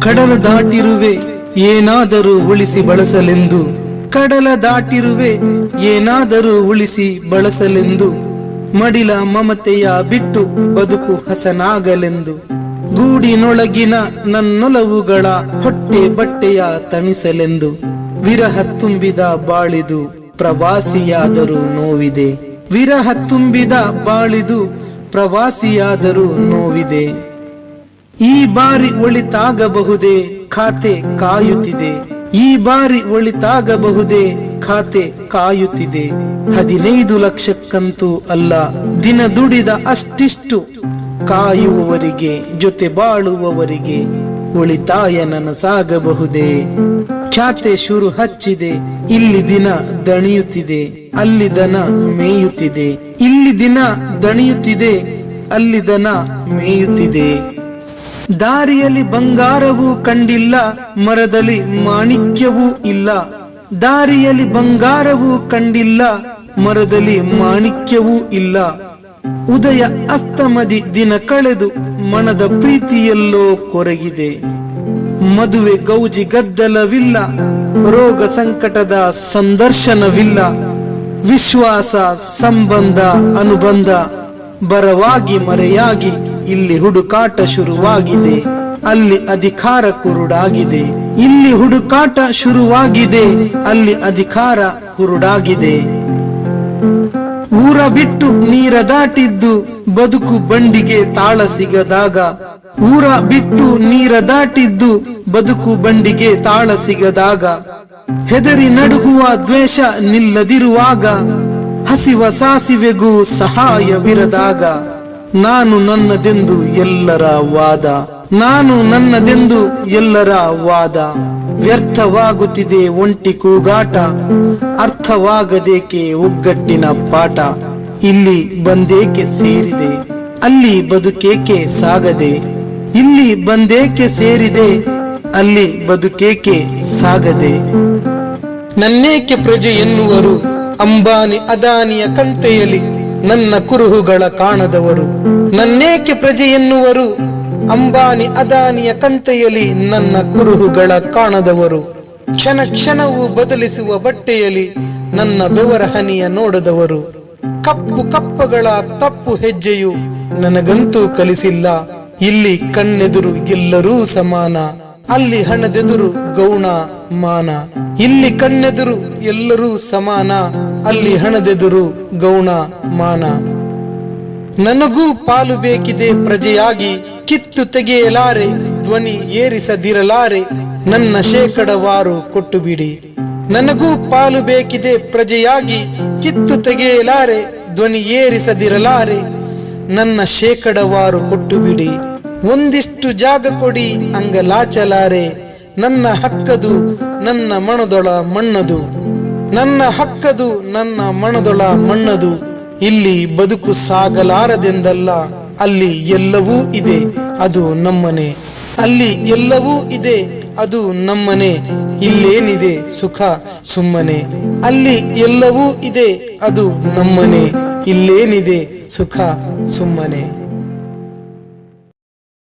ಕಡಲ ದಾಟಿರುವೆ, ಏನಾದರೂ ಉಳಿಸಿ ಬಳಸಲೆಂದು. ಕಡಲ ದಾಟಿರುವೆ, ಏನಾದರೂ ಉಳಿಸಿ ಬಳಸಲೆಂದು. ಮಡಿಲ ಮಮತೆಯ ಬಿಟ್ಟು ಬದುಕು ಹಸನಾಗಲೆಂದು. ಗೂಡಿನೊಳಗಿನ ನನ್ನೊಲವುಗಳ ಹೊಟ್ಟೆ ಬಟ್ಟೆಯ ತಣಿಸಲೆಂದು. ವಿರಹ ತುಂಬಿದ ಬಾಳಿದು ಪ್ರವಾಸಿಯಾದರೂ ನೋವಿದೆ. ವಿರಹ ತುಂಬಿದ ಬಾಳಿದು ಪ್ರವಾಸಿಯಾದರೂ ನೋವಿದೆ. ಈ ಬಾರಿ ಒಳಿತಾಗಬಹುದೇ? ಖಾತೆ ಕಾಯುತ್ತಿದೆ. ಈ ಬಾರಿ ಒಳಿತಾಗಬಹುದೇ? ಖಾತೆ ಕಾಯುತ್ತಿದೆ. ಹದಿನೈದು ಲಕ್ಷಕ್ಕಂತೂ ಅಲ್ಲ, ದಿನ ದುಡಿದ ಅಷ್ಟಿಷ್ಟು ಕಾಯುವವರಿಗೆ, ಜೊತೆ ಬಾಳುವವರಿಗೆ ಒಳಿತಾಯ ನನಸಾಗಬಹುದೇ ಖ್ಯಾತೆ ಶುರು ಹಚ್ಚಿದೆ, ಇಲ್ಲಿ ದಿನ ದಣಿಯುತ್ತಿದೆ, ಅಲ್ಲಿ ದನ ಮೇಯುತ್ತಿದೆ. ಇಲ್ಲಿ ದಿನ ದಣಿಯುತ್ತಿದೆ, ಅಲ್ಲಿ ದನ ಮೇಯುತ್ತಿದೆ. ದಾರಿಯಲ್ಲಿ ಬಂಗಾರವೂ ಕಂಡಿಲ್ಲ, ಮರದಲ್ಲಿ ಮಾಣಿಕ್ಯವೂ ಇಲ್ಲ. ದಾರಿಯಲ್ಲಿ ಬಂಗಾರವೂ ಕಂಡಿಲ್ಲ, ಮರದಲ್ಲಿ ಮಾಣಿಕ್ಯವೂ ಇಲ್ಲ. ಉದಯ ಅಸ್ತಮದಿ ದಿನ ಕಳೆದು ಮನದ ಪ್ರೀತಿಯಲ್ಲೋ ಕೊರಗಿದೆ. ಮದುವೆ ಗೌಜಿ ಗದ್ದಲವಿಲ್ಲ, ರೋಗ ಸಂಕಟದ ಸಂದರ್ಶನವಿಲ್ಲ. ವಿಶ್ವಾಸ, ಸಂಬಂಧ, ಅನುಬಂಧ ಬರವಾಗಿ ಮರೆಯಾಗಿ ಇಲ್ಲಿ ಹುಡುಕಾಟ ಶುರುವಾಗಿದೆ. ಅಲ್ಲಿ ಅಧಿಕಾರ ಕುರುಡಾಗಿದೆ. ಇಲ್ಲಿ ಹುಡುಕಾಟ ಶುರುವಾಗಿದೆ. ಅಲ್ಲಿ ಅಧಿಕಾರ ಕುರುಡಾಗಿದೆ. ಊರ ಬಿಟ್ಟು ನೀರ ದಾಟಿದ್ದು ಬದುಕು ಬಂಡಿಗೆ ತಾಳ ಸಿಗದಾಗ. ಊರ ಬಿಟ್ಟು ನೀರ ದಾಟಿದ್ದು ಬದುಕು ಬಂಡಿಗೆ ತಾಳ ಸಿಗದಾಗ. ಹೆದರಿ ನಡುಗುವ ದ್ವೇಷ ನಿಲ್ಲದಿರುವಾಗ. ಹಸಿವ ಸಾಸಿವೆಗೂ ಸಹಾಯವಿರದಾಗ. ನಾನು ನನ್ನದೆಂದು ಎಲ್ಲರ ವಾದ. ನಾನು ನನ್ನದೆಂದು ಎಲ್ಲರ ವಾದ. ವ್ಯರ್ಥವಾಗುತ್ತಿದೆ ಒಂಟಿ ಕೂಗಾಟ, ಅರ್ಥವಾಗದೇಕೆ ಒಗ್ಗಟ್ಟಿನ ಪಾಠ. ಇಲ್ಲಿ ಬಂದೇಕೆ ಸೇರಿದೆ, ಅಲ್ಲಿ ಬದುಕೇಕೆ ಸಾಗದೆ. ಇಲ್ಲಿ ಬಂದೇಕೆ ಸೇರಿದೆ, ಅಲ್ಲಿ ಬದುಕೇಕೆ ಸಾಗದೆ. ನನ್ನೇಕೆ ಪ್ರಜೆ ಎನ್ನುವರು, ಅಂಬಾನಿ ಅದಾನಿಯ ಕಂತೆಯಲಿ ನನ್ನ ಕುರುಹುಗಳ ಕಾಣದವರು, ನನ್ನೇಕೆ ಪ್ರಜೆ ಎನ್ನುವರು? ಅಂಬಾನಿ ಅದಾನಿಯ ಕಂತೆಯಲ್ಲಿ ನನ್ನ ಕುರುಹುಗಳ ಕಾಣದವರು. ಕ್ಷಣ ಕ್ಷಣವು ಬದಲಿಸುವ ಬಟ್ಟೆಯಲಿ ನನ್ನ ಬೆವರ ಹನಿಯ ನೋಡದವರು. ಕಪ್ಪು ಕಪ್ಪಗಳ ತಪ್ಪು ಹೆಜ್ಜೆಯು ನನಗಂತೂ ಕಲಿಸಿಲ್ಲ, ಇಲ್ಲಿ ಕಣ್ಣೆದುರು ಎಲ್ಲರೂ ಸಮಾನ. ಅಲ್ಲಿ ಹಣದೆದುರು ಗೌಣ, ಮಾನ. ಇಲ್ಲಿ ಕಣ್ಣೆದುರು ಎಲ್ಲರೂ ಸಮಾನ, ಅಲ್ಲಿ ಹಣದೆದುರು ಗೌಣ, ಮಾನ. ನನಗೂ ಪಾಲು ಬೇಕಿದೆ ಪ್ರಜೆಯಾಗಿ, ಕಿತ್ತು ತೆಗೆಯಲಾರೆ, ಧ್ವನಿ ಏರಿಸದಿರಲಾರೆ, ನನ್ನ ಶೇಕಡವಾರು ಕೊಟ್ಟು ಬಿಡಿ ನನಗೂ ಪಾಲು ಬೇಕಿದೆ ಪ್ರಜೆಯಾಗಿ, ಕಿತ್ತು ತೆಗೆಯಲಾರೆ, ಧ್ವನಿ ಏರಿಸದಿರಲಾರೆ, ನನ್ನ ಶೇಕಡವಾರು ಕೊಟ್ಟು ಬಿಡಿ ಒಂದಿಷ್ಟು ಜಾಗ ಕೊಡಿ ಅಂಗಲಾಚಲಾರೆ. ನನ್ನ ಹಕ್ಕದು ನನ್ನ ಮಣದೊಳ ಮಣ್ಣದು. ನನ್ನ ಹಕ್ಕದು ನನ್ನ ಮಣದೊಳ ಮಣ್ಣದು. ಇಲ್ಲಿ ಬದುಕು ಸಾಗಲಾರದೆಂದಲ್ಲ, ಅಲ್ಲಿ ಎಲ್ಲವೂ ಇದೆ, ಅದು ನಮ್ಮನೆ. ಅಲ್ಲಿ ಎಲ್ಲವೂ ಇದೆ, ಅದು ನಮ್ಮನೆ. ಇಲ್ಲೇನಿದೆ ಸುಖ ಸುಮ್ಮನೆ. ಅಲ್ಲಿ ಎಲ್ಲವೂ ಇದೆ, ಅದು ನಮ್ಮನೆ. ಇಲ್ಲೇನಿದೆ ಸುಖ ಸುಮ್ಮನೆ.